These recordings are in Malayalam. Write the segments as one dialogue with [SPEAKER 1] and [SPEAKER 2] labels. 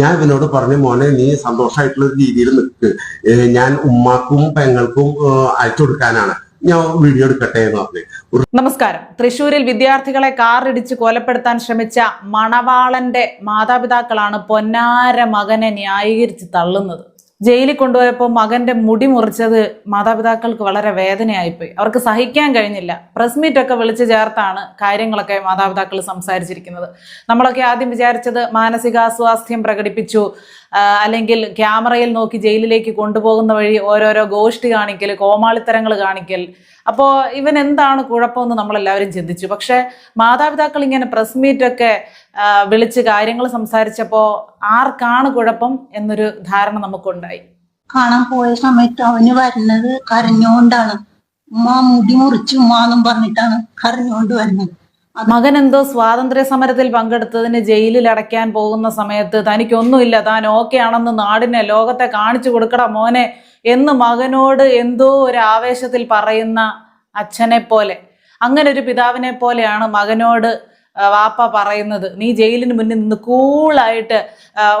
[SPEAKER 1] ഞാൻ ഇവനോട് പറഞ്ഞു മോനെ നീ സന്തോഷമായിട്ടുള്ള രീതിയിൽ നിൽക്ക്. ഞാൻ ഉമ്മാക്കും പെങ്ങൾക്കും അയച്ചു കൊടുക്കാനാണ്. ഞാൻ വീഡിയോ എടുക്കട്ടെ എന്ന് പറഞ്ഞു.
[SPEAKER 2] നമസ്കാരം. തൃശൂരിൽ വിദ്യാർത്ഥികളെ കാറിടിച്ച് കൊലപ്പെടുത്താൻ ശ്രമിച്ച മണവാളന്റെ മാതാപിതാക്കളാണ് പൊന്നാര മകനെ ന്യായീകരിച്ച് തള്ളുന്നത്. ജയിലിൽ കൊണ്ടുപോയപ്പോൾ മകന്റെ മുടി മുറിച്ചത് മാതാപിതാക്കൾക്ക് വളരെ വേദനയായിപ്പോയി. അവർക്ക് സഹിക്കാൻ കഴിഞ്ഞില്ല. പ്രസ് മീറ്റ് ഒക്കെ വിളിച്ചു ചേർത്താണ് കാര്യങ്ങളൊക്കെ മാതാപിതാക്കൾ സംസാരിച്ചിരിക്കുന്നത്. നമ്മളൊക്കെ ആദ്യം വിചാരിച്ചത് മാനസികാസ്വാസ്ഥ്യം പ്രകടിപ്പിച്ചു. അല്ലെങ്കിൽ ക്യാമറയിൽ നോക്കി ജയിലിലേക്ക് കൊണ്ടുപോകുന്ന വഴി ഓരോരോ ഗോഷ്ടി കാണിക്കൽ കോമാളിത്തരങ്ങൾ കാണിക്കൽ. അപ്പോൾ ഇവൻ എന്താണ് കുഴപ്പമെന്ന് നമ്മളെല്ലാവരും ചിന്തിച്ചു. പക്ഷേ മാതാപിതാക്കൾ ഇങ്ങനെ പ്രസ് മീറ്റൊക്കെ വിളിച്ച് കാര്യങ്ങൾ സംസാരിച്ചപ്പോൾ ആർക്കാണ് കുഴപ്പം എന്നൊരു ധാരണ നമുക്കുണ്ടായി.
[SPEAKER 3] കാണാൻ പോയ സമയത്ത് അവന് വരുന്നത് കരഞ്ഞോണ്ടാണ്. ഉമ്മ മുടി മുറിച്ചു ഉമ്മാന്നും പറഞ്ഞിട്ടാണ് കരഞ്ഞോണ്ട് വരുന്നത്.
[SPEAKER 2] മകൻ എന്തോ സ്വാതന്ത്ര്യ സമരത്തിൽ പങ്കെടുത്തതിന് ജയിലിൽ അടയ്ക്കാൻ പോകുന്ന സമയത്ത് തനിക്കൊന്നുമില്ല താൻ ഓക്കെ ആണെന്ന് നാടിനെ ലോകത്തെ കാണിച്ചു കൊടുക്കട മോനെ എന്ന് മകനോട് എന്തോ ഒരു ആവേശത്തിൽ പറയുന്ന അച്ഛനെ പോലെ. അങ്ങനെ ഒരു പിതാവിനെ പോലെയാണ് മകനോട് വാപ്പ പറയുന്നത്. നീ ജയിലിന് മുന്നിൽ നിന്ന് കൂളായിട്ട്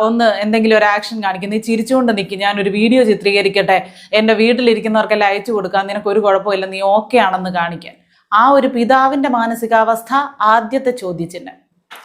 [SPEAKER 2] ഒന്ന് എന്തെങ്കിലും ഒരു ആക്ഷൻ കാണിക്കും. നീ ചിരിച്ചുകൊണ്ട് നിൽക്കും ഞാനൊരു വീഡിയോ ചിത്രീകരിക്കട്ടെ. എന്റെ വീട്ടിലിരിക്കുന്നവർക്കെല്ലാം അയച്ചു കൊടുക്കാം. നിനക്കൊരു കുഴപ്പമില്ല. നീ ഓക്കെ ആണെന്ന് കാണിക്കാൻ ആ ഒരു പിതാവിന്റെ മാനസികാവസ്ഥ ആദ്യത്തെ ചോദ്യചിഹ്നം.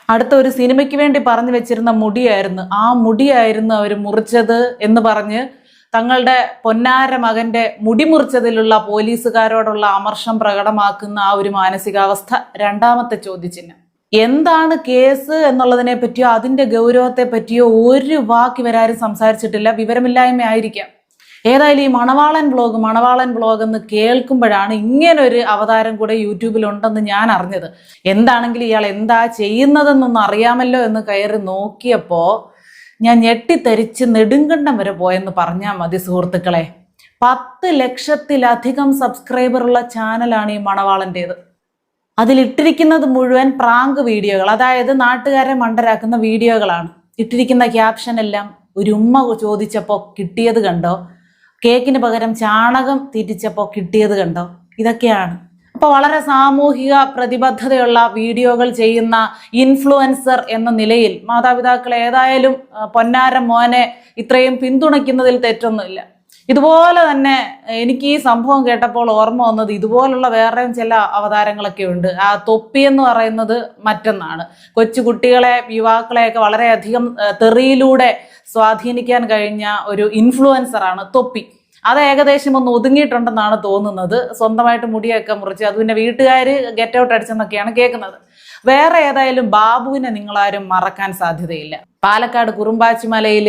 [SPEAKER 2] അടുത്ത ഒരു സിനിമയ്ക്ക് വേണ്ടി പറഞ്ഞു വെച്ചിരുന്ന മുടിയായിരുന്നു. ആ മുടിയായിരുന്നു അവർ മുറിച്ചത് എന്ന് പറഞ്ഞ് തങ്ങളുടെ പൊന്നാര മകന്റെ മുടി മുറിച്ചതിലുള്ള പോലീസുകാരോടുള്ള അമർഷം പ്രകടമാക്കുന്ന ആ ഒരു മാനസികാവസ്ഥ രണ്ടാമത്തെ ചോദ്യചിഹ്നം. എന്താണ് കേസ് എന്നുള്ളതിനെ പറ്റിയോ അതിന്റെ ഗൗരവത്തെ പറ്റിയോ ഒരു വാക്ക് ഇവരാരും സംസാരിച്ചിട്ടില്ല. വിവരമില്ലായ്മ ആയിരിക്കാം ഏതായാലും ഈ മണവാളൻ വ്ളോഗ് മണവാളൻ വ്ളോഗ് എന്ന് കേൾക്കുമ്പോഴാണ് ഇങ്ങനെ ഒരു അവതാരം കൂടെ യൂട്യൂബിലുണ്ടെന്ന് ഞാൻ അറിഞ്ഞത്. എന്താണെങ്കിലും ഇയാൾ എന്താ ചെയ്യുന്നതെന്നൊന്നും അറിയാമല്ലോ എന്ന് കയറി നോക്കിയപ്പോൾ ഞാൻ ഞെട്ടിത്തരിച്ച് നെടുങ്കണ്ടം വരെ പോയെന്ന് പറഞ്ഞാൽ മതി സുഹൃത്തുക്കളെ. പത്ത് ലക്ഷത്തിലധികം സബ്സ്ക്രൈബറുള്ള ചാനലാണ് ഈ മണവാളന്റേത്. അതിലിട്ടിരിക്കുന്നത് മുഴുവൻ പ്രാങ്ക് വീഡിയോകൾ അതായത് നാട്ടുകാരെ മണ്ടരാക്കുന്ന വീഡിയോകളാണ്. ഇട്ടിരിക്കുന്ന ക്യാപ്ഷൻ എല്ലാം ഒരു ഉമ്മ ചോദിച്ചപ്പോൾ കിട്ടിയത് കണ്ടോ? കേക്കിന് പകരം ചാണകം തിരിച്ചപ്പോൾ കിട്ടിയത് കണ്ടോ? ഇതൊക്കെയാണ്. അപ്പോൾ വളരെ സാമൂഹിക പ്രതിബദ്ധതയുള്ള വീഡിയോകൾ ചെയ്യുന്ന ഇൻഫ്ലുവൻസർ എന്ന നിലയിൽ മാതാപിതാക്കൾ ഏതായാലും പൊന്നാരം മോനെ ഇത്രയും പിന്തുണയ്ക്കുന്നതിൽ തെറ്റൊന്നുമില്ല. ഇതുപോലെ തന്നെ എനിക്ക് ഈ സംഭവം കേട്ടപ്പോൾ ഓർമ്മ വന്നത് ഇതുപോലുള്ള വേറെയും ചില അവതാരങ്ങളൊക്കെ ഉണ്ട്. ആ തൊപ്പി എന്ന് പറയുന്നത് മറ്റൊന്നാണ്. കൊച്ചുകുട്ടികളെ യുവാക്കളെയൊക്കെ വളരെയധികം തെറിയിലൂടെ സ്വാധീനിക്കാൻ കഴിഞ്ഞ ഒരു ഇൻഫ്ലുവൻസറാണ് തൊപ്പി. അത് ഏകദേശം ഒന്ന് ഒതുങ്ങിയിട്ടുണ്ടെന്നാണ് തോന്നുന്നത്. സ്വന്തമായിട്ട് മുടിയൊക്കെ മുറിച്ച് അത് പിന്നെ വീട്ടുകാർ ഗെറ്റ് ഔട്ട് അടിച്ചെന്നൊക്കെയാണ് കേൾക്കുന്നത്. വേറെ ഏതായാലും ബാബുവിനെ നിങ്ങളാരും മറക്കാൻ സാധ്യതയില്ല. പാലക്കാട് കുറുമ്പാച്ചി മലയിൽ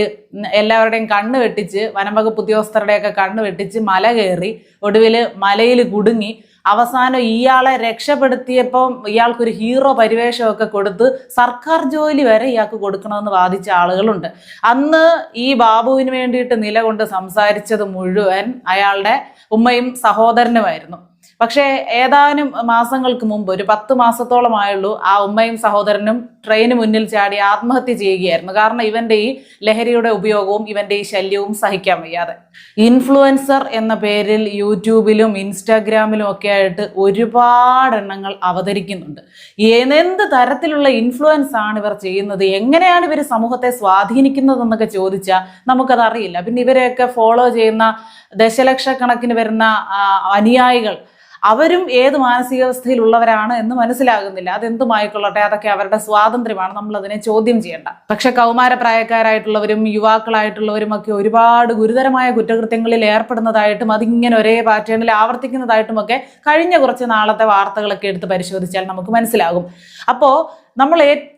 [SPEAKER 2] എല്ലാവരുടെയും കണ്ണ് വെട്ടിച്ച് വനംവകുപ്പ് ഉദ്യോഗസ്ഥരുടെയൊക്കെ കണ്ണ് വെട്ടിച്ച് മല കയറി ഒടുവിൽ മലയിൽ കുടുങ്ങി അവസാനം ഇയാളെ രക്ഷപ്പെടുത്തിയപ്പം ഇയാൾക്കൊരു ഹീറോ പരിവേഷമൊക്കെ കൊടുത്ത് സർക്കാർ ജോലി വരെ ഇയാൾക്ക് കൊടുക്കണമെന്ന് വാദിച്ച ആളുകളുണ്ട്. അന്ന് ഈ ബാബുവിന് വേണ്ടിയിട്ട് നിലകൊണ്ട് സംസാരിച്ചത് മുഴുവൻ അയാളുടെ ഉമ്മയും സഹോദരനുമായിരുന്നു. പക്ഷേ ഏതാനും മാസങ്ങൾക്ക് മുമ്പ് ഒരു പത്ത് മാസത്തോളമായുള്ളൂ ആ ഉമ്മയും സഹോദരനും ട്രെയിന് മുന്നിൽ ചാടി ആത്മഹത്യ ചെയ്യുകയായിരുന്നു. കാരണം ഇവന്റെ ഈ ലഹരിയുടെ ഉപയോഗവും ഇവന്റെ ഈ ശല്യവും സഹിക്കാൻ വയ്യാതെ. ഇൻഫ്ലുവൻസർ എന്ന പേരിൽ യൂട്യൂബിലും ഇൻസ്റ്റാഗ്രാമിലും ഒക്കെ ആയിട്ട് ഒരുപാട് എണ്ണങ്ങൾ അവതരിക്കുന്നുണ്ട്. എന്ത് തരത്തിലുള്ള ഇൻഫ്ലുവൻസ് ആണ് ഇവർ ചെയ്യുന്നത്? എങ്ങനെയാണ് ഇവർ സമൂഹത്തെ സ്വാധീനിക്കുന്നത് എന്നൊക്കെ ചോദിച്ചാൽ നമുക്കത് അറിയില്ല പിന്നെ ഇവരെയൊക്കെ ഫോളോ ചെയ്യുന്ന ദശലക്ഷക്കണക്കിന് വരുന്ന അനുയായികൾ അവരും ഏത് മാനസികാവസ്ഥയിലുള്ളവരാണ് എന്ന് മനസ്സിലാകുന്നില്ല. അതെന്തുമായിക്കൊള്ളട്ടെ അതൊക്കെ അവരുടെ സ്വാതന്ത്ര്യമാണ്. നമ്മൾ അതിനെ ചോദ്യം ചെയ്യേണ്ട. പക്ഷെ കൗമാരപ്രായക്കാരായിട്ടുള്ളവരും യുവാക്കളായിട്ടുള്ളവരും ഒക്കെ ഒരുപാട് ഗുരുതരമായ കുറ്റകൃത്യങ്ങളിൽ ഏർപ്പെടുന്നതായിട്ടും അതിങ്ങനെ ഒരേ പാറ്റേണിൽ ആവർത്തിക്കുന്നതായിട്ടും ഒക്കെ കഴിഞ്ഞ കുറച്ച് നാളത്തെ വാർത്തകളൊക്കെ എടുത്ത് പരിശോധിച്ചാൽ നമുക്ക് മനസ്സിലാകും. അപ്പോൾ നമ്മൾ ഏറ്റവും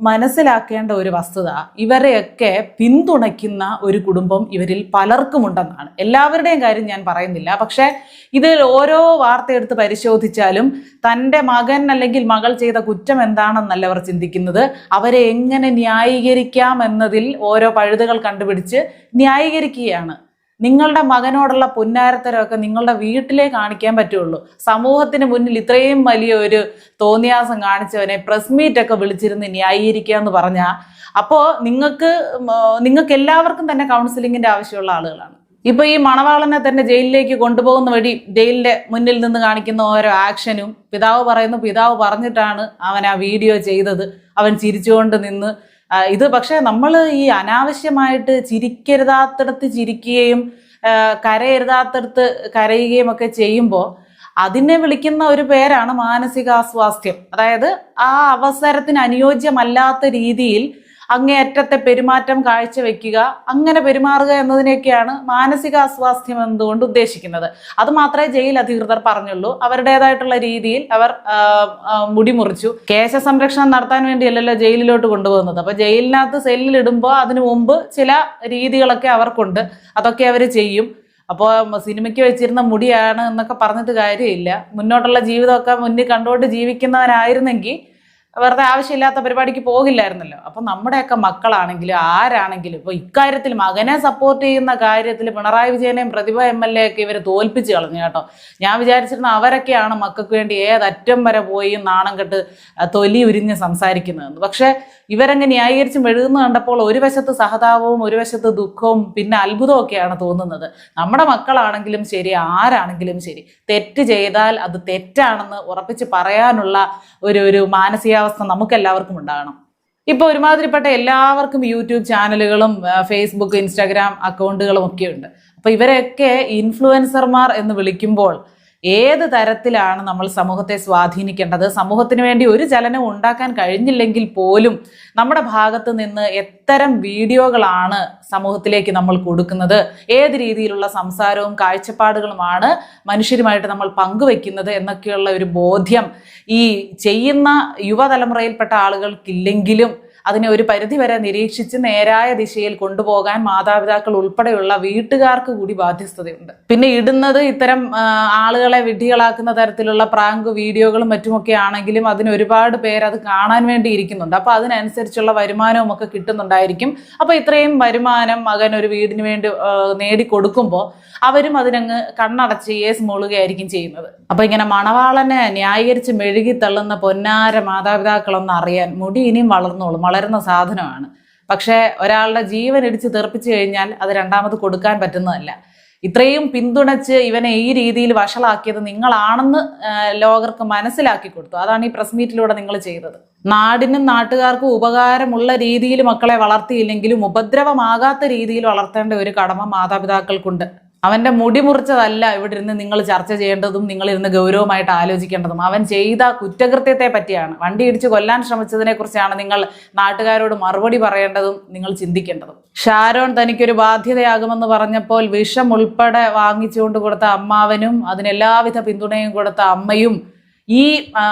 [SPEAKER 2] മനസ്സിലാക്കേണ്ട ഒരു വസ്തുത ഇവരെയൊക്കെ പിന്തുണയ്ക്കുന്ന ഒരു കുടുംബം ഇവരിൽ പലർക്കും ഉണ്ടെന്നാണ് എല്ലാവരുടെയും കാര്യം ഞാൻ പറയുന്നില്ല. പക്ഷേ ഇതിൽ ഓരോ വാർത്ത എടുത്ത് പരിശോധിച്ചാലും തന്റെ മകൻ അല്ലെങ്കിൽ മകൾ ചെയ്ത കുറ്റം എന്താണെന്നല്ല അവർ ചിന്തിക്കുന്നത്. അവരെ എങ്ങനെ ന്യായീകരിക്കാം എന്നതിൽ ഓരോ പഴുതുകൾ കണ്ടുപിടിച്ച് ന്യായീകരിക്കുകയാണ്. നിങ്ങളുടെ മകനോടുള്ള പുന്നാരത്തരമൊക്കെ നിങ്ങളുടെ വീട്ടിലേ കാണിക്കാൻ പറ്റുള്ളൂ. സമൂഹത്തിന് മുന്നിൽ ഇത്രയും വലിയ ഒരു തോന്നിയാസം കാണിച്ചവനെ പ്രസ് മീറ്റ് ഒക്കെ വിളിച്ചിരുന്ന് ന്യായീകരിക്കുക എന്ന് പറഞ്ഞാൽ അപ്പോൾ നിങ്ങൾക്ക് നിങ്ങൾക്ക് എല്ലാവർക്കും തന്നെ കൗൺസിലിങ്ങിന്റെ ആവശ്യമുള്ള ആളുകളാണ്. ഇപ്പൊ ഈ മണവാളനെ തന്നെ ജയിലിലേക്ക് കൊണ്ടുപോകുന്ന വഴി ജയിലിന്റെ മുന്നിൽ നിന്ന് കാണിക്കുന്ന ഓരോ ആക്ഷനും പിതാവ് പറയുന്നു പിതാവ് പറഞ്ഞിട്ടാണ് അവൻ ആ വീഡിയോ ചെയ്തത്. അവൻ ചിരിച്ചുകൊണ്ട് നിന്ന് ഇത് പക്ഷേ നമ്മൾ ഈ അനാവശ്യമായിട്ട് ചിരിക്കരുതാത്തടത്ത് ചിരിക്കുകയും കരയരുതാത്തടത്ത് കരയുകയും ഒക്കെ ചെയ്യുമ്പോൾ അതിനെ വിളിക്കുന്ന ഒരു പേരാണ് മാനസികാസ്വാസ്ഥ്യം. അതായത് ആ അവസരത്തിന് അനുയോജ്യമല്ലാത്ത രീതിയിൽ അങ്ങേയറ്റത്തെ പെരുമാറ്റം കാഴ്ചവെക്കുക അങ്ങനെ പെരുമാറുക എന്നതിനെയൊക്കെയാണ് മാനസികാസ്വാസ്ഥ്യം എന്നതുകൊണ്ട് ഉദ്ദേശിക്കുന്നത്. അത് മാത്രമേ ജയിൽ അധികൃതർ പറഞ്ഞുള്ളൂ. അവരുടേതായിട്ടുള്ള രീതിയിൽ അവർ ആ, ആ, മുടി മുറിച്ചു കേശ സംരക്ഷണം നടത്താൻ വേണ്ടിയല്ലല്ലോ ജയിലിലോട്ട് കൊണ്ടുപോകുന്നത്. അപ്പൊ ജയിലിനകത്ത് സെല്ലിലിടുമ്പോൾ അതിനു മുമ്പ് ചില രീതികളൊക്കെ അവർക്കുണ്ട്. അതൊക്കെ അവർ ചെയ്യും. അപ്പോൾ സിനിമയ്ക്ക് വെച്ചിരുന്ന മുടിയാണ് എന്നൊക്കെ പറഞ്ഞിട്ട് കാര്യമില്ല. മുന്നോട്ടുള്ള ജീവിതമൊക്കെ മുന്നിൽ കണ്ടുകൊണ്ട് ജീവിക്കുന്നവനായിരുന്നെങ്കിൽ വെറുതെ ആവശ്യമില്ലാത്ത പരിപാടിക്ക് പോകില്ലായിരുന്നല്ലോ. അപ്പൊ നമ്മുടെയൊക്കെ മക്കളാണെങ്കിലും ആരാണെങ്കിലും ഇപ്പൊ ഇക്കാര്യത്തിൽ മകനെ സപ്പോർട്ട് ചെയ്യുന്ന കാര്യത്തിൽ പിണറായി വിജയനെയും പ്രതിഭ എം എൽ എ ഒക്കെ ഇവർ തോൽപ്പിച്ച് കളഞ്ഞു കേട്ടോ. ഞാൻ വിചാരിച്ചിരുന്ന അവരൊക്കെയാണ് മക്കൾക്ക് വേണ്ടി ഏതറ്റം വരെ പോയി നാണം കെട്ട് തൊലി ഉരിഞ്ഞ് സംസാരിക്കുന്നതെന്ന്. പക്ഷെ ഇവരങ്ങ് ന്യായീകരിച്ച് മെഴുകുന്ന കണ്ടപ്പോൾ ഒരു വശത്ത് സഹതാപവും ഒരു വശത്ത് ദുഃഖവും പിന്നെ അത്ഭുതവും ഒക്കെയാണ് തോന്നുന്നത്. നമ്മുടെ മക്കളാണെങ്കിലും ശരി ആരാണെങ്കിലും ശരി തെറ്റ് ചെയ്താൽ അത് തെറ്റാണെന്ന് ഉറപ്പിച്ച് പറയാനുള്ള ഒരു ഒരു മാനസികാവസ്ഥ നമുക്കെല്ലാവർക്കും ഉണ്ടാകണം. ഇപ്പൊ ഒരുമാതിരിപ്പെട്ട എല്ലാവർക്കും യൂട്യൂബ് ചാനലുകളും ഫേസ്ബുക്ക് ഇൻസ്റ്റാഗ്രാം അക്കൗണ്ടുകളും ഒക്കെ ഉണ്ട് അപ്പൊ ഇവരെയൊക്കെ ഇൻഫ്ലുവൻസർമാർ എന്ന് വിളിക്കുമ്പോൾ ഏത് തരത്തിലാണ് നമ്മൾ സമൂഹത്തെ സ്വാധീനിക്കേണ്ടത്? സമൂഹത്തിന് വേണ്ടി ഒരു ചലനം ഉണ്ടാക്കാൻ കഴിഞ്ഞില്ലെങ്കിൽ പോലും നമ്മുടെ ഭാഗത്ത് നിന്ന് എത്തരം വീഡിയോകളാണ് സമൂഹത്തിലേക്ക് നമ്മൾ കൊടുക്കുന്നത്? ഏത് രീതിയിലുള്ള സംസാരവും കാഴ്ചപ്പാടുകളുമാണ് മനുഷ്യരുമായിട്ട് നമ്മൾ പങ്കുവെക്കുന്നത് എന്നൊക്കെയുള്ള ഒരു ബോധ്യം ഈ ചെയ്യുന്ന യുവതലമുറയിൽപ്പെട്ട ആളുകൾക്കില്ലെങ്കിലും അതിനെ ഒരു പരിധിവരെ നിരീക്ഷിച്ച് നേരായ ദിശയിൽ കൊണ്ടുപോകാൻ മാതാപിതാക്കൾ ഉൾപ്പെടെയുള്ള വീട്ടുകാർക്ക് കൂടി ബാധ്യസ്ഥതയുണ്ട്. പിന്നെ ഇടുന്നത് ഇത്തരം ആളുകളെ വിഡ്ഢികളാക്കുന്ന തരത്തിലുള്ള പ്രാങ്ക് വീഡിയോകളും മറ്റുമൊക്കെ ആണെങ്കിലും അതിന് ഒരുപാട് പേര് അത് കാണാൻ വേണ്ടി ഇരിക്കുന്നുണ്ട്. അപ്പൊ അതിനനുസരിച്ചുള്ള വരുമാനവും ഒക്കെ കിട്ടുന്നുണ്ടായിരിക്കും. അപ്പൊ ഇത്രയും വരുമാനം മകൻ ഒരു വീടിന് വേണ്ടി നേടിക്കൊടുക്കുമ്പോൾ അവരും അതിനങ്ങ് കണ്ണടച്ച് ഏസ് മൂളുകയായിരിക്കും ചെയ്യുന്നത്. അപ്പൊ ഇങ്ങനെ മണവാളനെ ന്യായീകരിച്ച് മെഴുകി തള്ളുന്ന പൊന്നാര മാതാപിതാക്കളൊന്നും അറിയാൻ മുടി ഇനിയും വളർന്നോളും. വളരുന്ന സാധനമാണ്. പക്ഷേ ഒരാളുടെ ജീവൻ ഇടിച്ച് തീർപ്പിച്ചു കഴിഞ്ഞാൽ അത് രണ്ടാമത് കൊടുക്കാൻ പറ്റുന്നതല്ല. ഇത്രയും പിന്തുണച്ച് ഇവനെ ഈ രീതിയിൽ വഷളാക്കിയത് നിങ്ങളാണെന്ന് ലോകർക്ക് മനസ്സിലാക്കി കൊടുത്തു. അതാണ് ഈ പ്രസ് മീറ്റിലൂടെ നിങ്ങൾ ചെയ്തത്. നാടിനും നാട്ടുകാർക്കും ഉപകാരമുള്ള രീതിയിൽ മക്കളെ വളർത്തിയില്ലെങ്കിലും ഉപദ്രവമാകാത്ത രീതിയിൽ വളർത്തേണ്ട ഒരു കടമ മാതാപിതാക്കൾക്കുണ്ട്. അവന്റെ മുടി മുറിച്ചതല്ല ഇവിടെ ഇരുന്ന് നിങ്ങൾ ചർച്ച ചെയ്യേണ്ടതും നിങ്ങൾ ഇരുന്ന് ഗൗരവമായിട്ട് ആലോചിക്കേണ്ടതും. അവൻ ചെയ്ത കുറ്റകൃത്യത്തെ പറ്റിയാണ്. വണ്ടി ഇടിച്ച് കൊല്ലാൻ ശ്രമിച്ചതിനെ കുറിച്ചാണ് നിങ്ങൾ നാട്ടുകാരോട് മറുപടി പറയേണ്ടതും നിങ്ങൾ ചിന്തിക്കേണ്ടതും. ഷാരോൺ തനിക്കൊരു ബാധ്യതയാകുമെന്ന് പറഞ്ഞപ്പോൾ വിഷം ഉൾപ്പെടെ വാങ്ങിച്ചുകൊണ്ട് കൊടുത്ത അമ്മാവനും അതിനെല്ലാവിധ പിന്തുണയും കൊടുത്ത അമ്മയും ഈ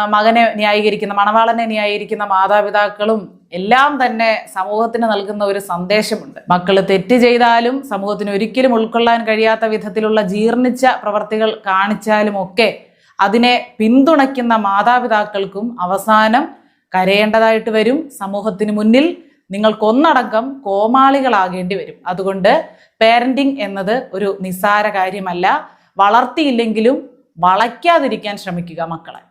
[SPEAKER 2] മകനെ ന്യായീകരിക്കുന്ന മണവാളനെ ന്യായീകരിക്കുന്ന മാതാപിതാക്കളും എല്ലാം തന്നെ സമൂഹത്തിന് നൽകുന്ന ഒരു സന്ദേശമുണ്ട്. മക്കൾ തെറ്റ് ചെയ്താലും സമൂഹത്തിന് ഒരിക്കലും ഉൾക്കൊള്ളാൻ കഴിയാത്ത വിധത്തിലുള്ള ജീർണിച്ച പ്രവർത്തികൾ കാണിച്ചാലും ഒക്കെ അതിനെ പിന്തുണയ്ക്കുന്ന മാതാപിതാക്കൾക്കും അവസാനം കരയേണ്ടതായിട്ട് വരും. സമൂഹത്തിന് മുന്നിൽ നിങ്ങൾക്കൊന്നടങ്കം കോമാളികളാകേണ്ടി വരും. അതുകൊണ്ട് പേരന്റിങ് എന്നത് ഒരു നിസ്സാര കാര്യമല്ല. വളർത്തിയില്ലെങ്കിലും വളയ്ക്കാതിരിക്കാൻ ശ്രമിക്കുക മക്കളെ.